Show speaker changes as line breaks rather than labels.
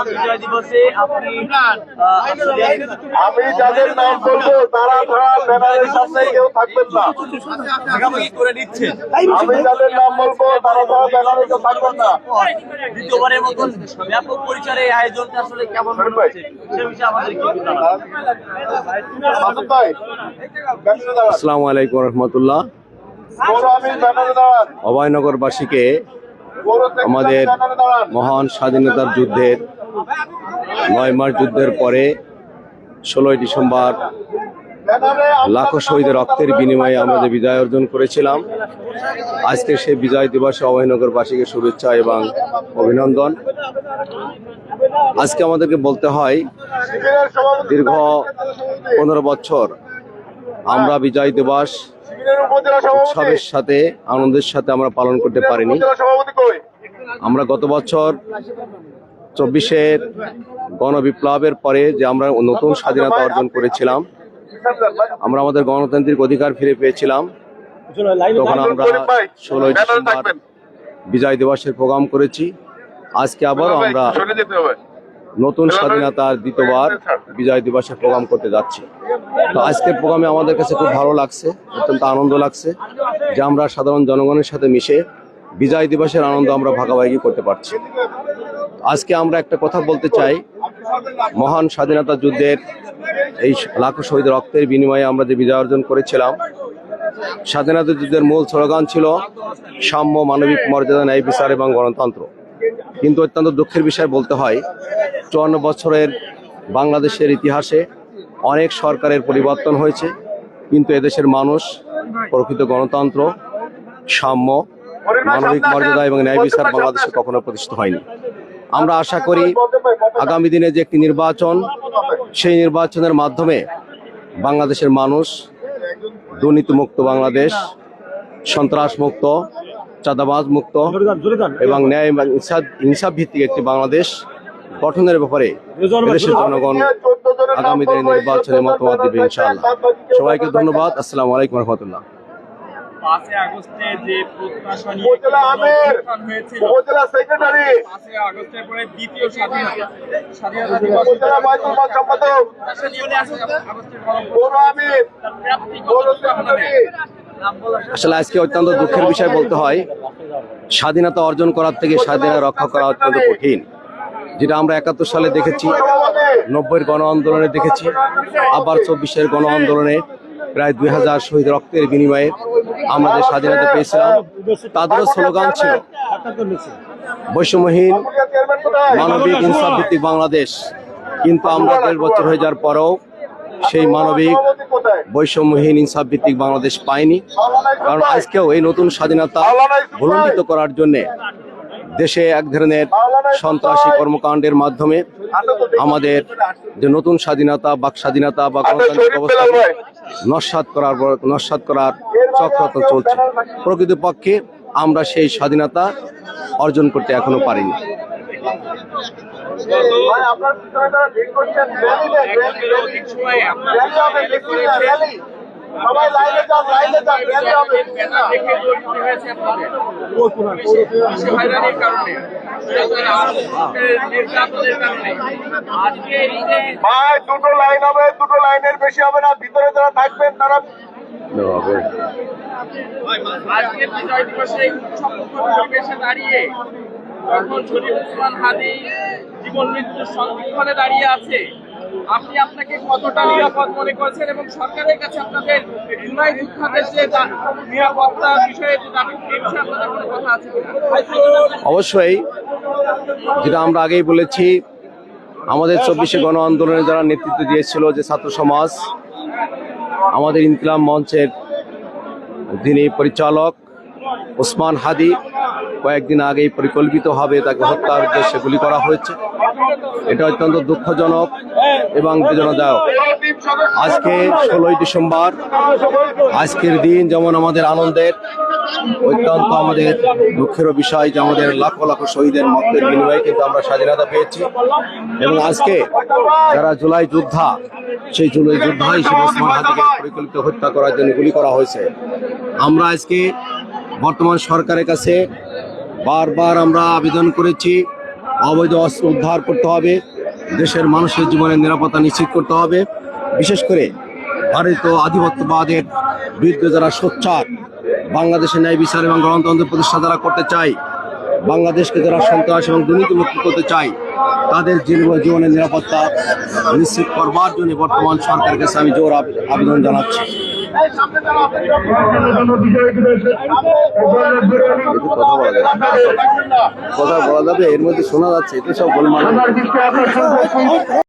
মহান বিজয় দিবসে আপনি
আমি যাদের নাম বলব তারা ব্যানারের সামনে কেউ থাকবেন না।
করে নিচ্ছেন?
আমি যাদের নাম বলব তারা ছাড়া ব্যানারে কেউ থাকবেন না।
দ্বিতীয়বারের মতন ব্যাপক পরিসরে এই আয়োজনটা আসলে কেমন হচ্ছে? সে বিষয়ে আমাদের কি
আসসালামু আলাইকুম রহমতুল্লাহ। অভয়নগরবাসীকে আমাদের মহান স্বাধীনতার যুদ্ধের নয় মাস যুদ্ধের পরে ষোলোই ডিসেম্বর লাখো শহীদের রক্তের বিনিময়ে আমরা যে বিজয় অর্জন করেছিলাম, আজকে সেই বিজয় দিবসে অভয়নগরবাসীকে শুভেচ্ছা এবং অভিনন্দন। আজকে আমাদেরকে বলতে হয়, দীর্ঘ পনেরো বছর আমরা বিজয় দিবস উৎসবের সাথে, আনন্দের সাথে আমরা পালন করতে পারিনি। আমরা গত বছর চব্বিশের গণবিপ্লবের পরে যে আমরা নতুন স্বাধীনতা অর্জন করেছিলাম, আমরা আমাদের গণতান্ত্রিক অধিকার ফিরে পেয়েছিলাম। তখন আমরা ষোলোই ডিসেম্বর বিজয় দিবসের প্রোগ্রাম করেছি। আজকে আবারও আমরা নতুন স্বাধীনতার দ্বিতীয়বার বিজয় দিবসের প্রোগ্রাম করতে যাচ্ছি। তো আজকের প্রোগ্রামে আমাদের কাছে খুব ভালো লাগছে, অত্যন্ত আনন্দ লাগছে যে আমরা সাধারণ জনগণের সাথে মিশে বিজয় দিবসের আনন্দ আমরা ভাগাভাগি করতে পারছি। আজকে আমরা একটা কথা বলতে চাই। মহান স্বাধীনতা যুদ্ধের এই লাখো শহীদ রক্তের বিনিময়ে আমরা যে বিজয় অর্জন করেছিলাম, স্বাধীনতা যুদ্ধের মূল স্লোগান ছিল সাম্য মানবিক মর্যাদা, ন্যায় বিচার এবং গণতন্ত্র। কিন্তু অত্যন্ত দুঃখের বিষয় বলতে হয়, চুয়ান্ন বছরের বাংলাদেশের ইতিহাসে অনেক সরকারের পরিবর্তন হয়েছে, কিন্তু এদেশের মানুষ প্রকৃত গণতন্ত্র, সাম্য মানবিক মর্যাদা এবং ন্যায় বিচার বাংলাদেশে কখনো প্রতিষ্ঠিত হয়নি। আমরা আশা করি আগামী দিনে যে একটি নির্বাচন সেই নির্বাচনের মাধ্যমে বাংলাদেশের মানুষ দুর্নীতিমুক্ত বাংলাদেশ সন্ত্রাস মুক্ত চাঁদাবাজ মুক্ত এবং ন্যায় ইনসাফ ভিত্তিক একটি বাংলাদেশ গঠনের ব্যাপারে দেশের জনগণ আগামী দিনে নির্বাচনে মতামত দেবে ইনশাআল্লাহ। সবাইকে ধন্যবাদ। আসসালামু আলাইকুম রহমতুল্লাহ।
পাঁচই আগস্টে যে প্রত্যাশা নিয়ে হয়েছিল
সেক্রেটারি।
পাঁচই আগস্টের পরে দ্বিতীয় স্বাধীনতা স্বাধীনতা দিবস প্রত্যাশা নিয়ে আগস্টের
আসলে আজকে অত্যন্ত দুঃখের বিষয় বলতে হয় স্বাধীনতা অর্জন করার থেকে স্বাধীনতা রক্ষা করা অত্যন্ত কঠিন যেটা আমরা একাত্তর সালে দেখেছি নব্বইয়ের গণ আন্দোলনে দেখেছি আবার চব্বিশের গণ আন্দোলনে প্রায় দুই হাজার শহীদ রক্তের বিনিময়ে আমাদের স্বাধীনতা পেয়েছিলাম। তাদেরও স্লোগান ছিল, বৈষম্যহীন, মানবিক ইনসাফ ভিত্তিক বাংলাদেশ। কিন্তু আমরা দেড় বছর হয়ে যাওয়ার পরেও সেই মানবিক, বৈষম্যহীন, ইনসাফ ভিত্তিক বাংলাদেশ পায়নি কারণ আজকেও এই নতুন স্বাধীনতা ভুলণ্ডিত করার জন্য দেশে এক ধরনের সন্ত্রাসী কর্মকাণ্ডের মাধ্যমে আমাদের যে নতুন স্বাধীনতা বাক স্বাধীনতা বা গণতান্ত্রিক অবস্থাকে নস্বাত করার নস্বাত করার চক্রান্ত চলছে। প্রকৃতপক্ষে আমরা সেই স্বাধীনতা অর্জন করতে এখনও পারিনি।
আপনার সবাই লাইনে যান লাইনে যান র্যালি হবে ভাই, দুটো লাইন হবে, দুটো লাইনের বেশি হবে না, ভিতরে যারা থাকবেন তারা
দাঁড়িয়ে, যখন শরীফ উসমান হাদি জীবন মৃত্যুর সন্ধিক্ষণে দাঁড়িয়ে আছে আপনি আপনাকে কতটা নিরাপদ মনে করছেন এবং সরকারের কাছে আপনাদের জুলাই উত্থানের যে নিরাপত্তা বিষয়ে যে দাবি আপনাদের কোনো কথা আছে
অবশ্যই, যেটা আমরা আগেই বলেছি, আমাদের চব্বিশে গণ আন্দোলনে যারা নেতৃত্ব দিয়েছিল যে ছাত্র সমাজ, আমাদের ইনকিলাম মঞ্চের যিনি পরিচালক, ওসমান হাদি কয়েকদিন আগেই পরিকল্পিতভাবে তাকে হত্যার উদ্দেশ্যে গুলি করা হয়েছে। এটা অত্যন্ত দুঃখজনক এবং বেদনাদায়ক। আজকে ষোলোই ডিসেম্বর, আজকের দিন যেমন আমাদের আনন্দের, অত্যন্ত আমাদের দুঃখেরও বিষয় যে আমাদের লাখো লাখো শহীদের মক্তের বিনিময়ে কিন্তু আমরা স্বাধীনতা পেয়েছি। এবং আজকে যারা জুলাই যোদ্ধা, সেই জুলাই যোদ্ধা হিসেবে ওসমান পরিকল্পিত হত্যা করার জন্য গুলি করা হয়েছে। আমরা আজকে বর্তমান সরকারের কাছে বারবার আমরা আবেদন করেছি, অবৈধ অস্ত্র উদ্ধার করতে হবে, দেশের মানুষের জীবনের নিরাপত্তা নিশ্চিত করতে হবে। বিশেষ করে ভারতীয় আধিপত্যবাদের বিরুদ্ধে যারা সোচ্চার, বাংলাদেশে ন্যায় বিচার এবং গণতন্ত্র প্রতিষ্ঠা যারা করতে চায়, বাংলাদেশকে যারা সন্ত্রাস এবং দুর্নীতিমুক্ত করতে চায়, তাদের জীবন জীবনের নিরাপত্তা নিশ্চিত করবার জন্য বর্তমান সরকারের কাছে আমি জোর আবেদন জানাচ্ছি। কথা বলা যাবে এর মধ্যে শোনা যাচ্ছে এটা সব গোলমাল।